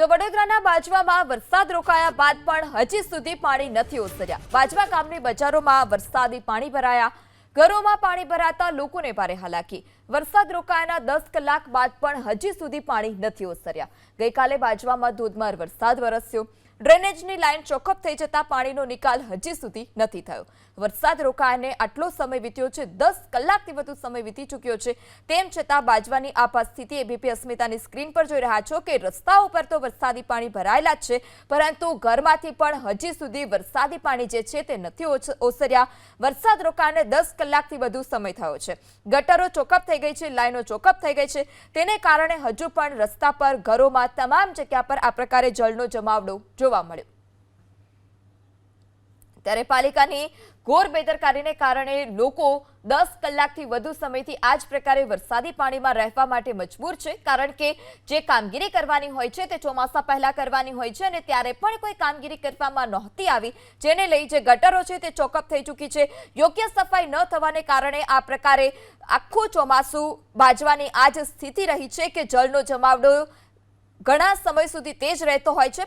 તો વડોદરાના બાજવામાં વરસાદ રોકાયા બાદ પણ હજી સુધી પાણી નથી ઓસર્યા. બાજવા ગામની બજારોમાં વરસાદી પાણી ભરાયા. ઘરોમાં પાણી ભરાતા લોકોને ભારે હાલાકી. વરસાદ રોકાયાના દસ કલાક બાદ પણ હજી સુધી પાણી નથી ઓસર્યા. ગઈકાલે બાજવામાં ધોધમાર વરસાદ વરસ્યો. ડ્રેનેજની લાઇન ચોખપ થઈ જતા પાણીનો નિકાલ હજી સુધી નથી થયો. વરસાદ રોકાયાને આટલો સમય વીત્યો છે, દસ કલાકથી વધુ સમય વીતી ચૂક્યો છે. તેમ છતાં બાજવાની આ સ્થિતિ એબીપી અસ્મિતાની સ્ક્રીન પર જોઈ રહ્યા છો કે રસ્તાઓ પર તો વરસાદી પાણી ભરાયેલા છે, પરંતુ ઘરમાંથી પણ હજી સુધી વરસાદી પાણી જે છે તે નથી ઓસર્યા. વરસાદ રોકાયાને દસ કલાકથી વધુ સમય થયો છે. ગટરો ચોકઅપ થઈ ગઈ છે લાઈનો ચોકઅપ થઈ ગઈ છે. તેને કારણે હજુ પણ રસ્તા પર ઘરોમાં તમામ જગ્યા પર આ પ્રકારે જળનો જમાવડો જોવા મળ્યો. ત્યારે પાલિકાની ઘોર બેદરકારીને કારણે લોકો દસ કલાકથી વધુ સમયથી આ જ પ્રકારે વરસાદી પાણીમાં રહેવા માટે મજબૂર છે. કારણ કે જે કામગીરી કરવાની હોય છે તે ચોમાસા પહેલા કરવાની હોય છે અને ત્યારે પણ કોઈ કામગીરી કરવામાં નહોતી આવી. જેને લઈ જે ગટરો છે તે ચોકઅપ થઈ ચૂકી છે. યોગ્ય સફાઈ ન થવાને કારણે આ પ્રકારે આખું ચોમાસું બાજવાની આ સ્થિતિ રહી છે કે જળનો જમાવડો ઘણા સમય સુધી તે જ રહેતો હોય છે.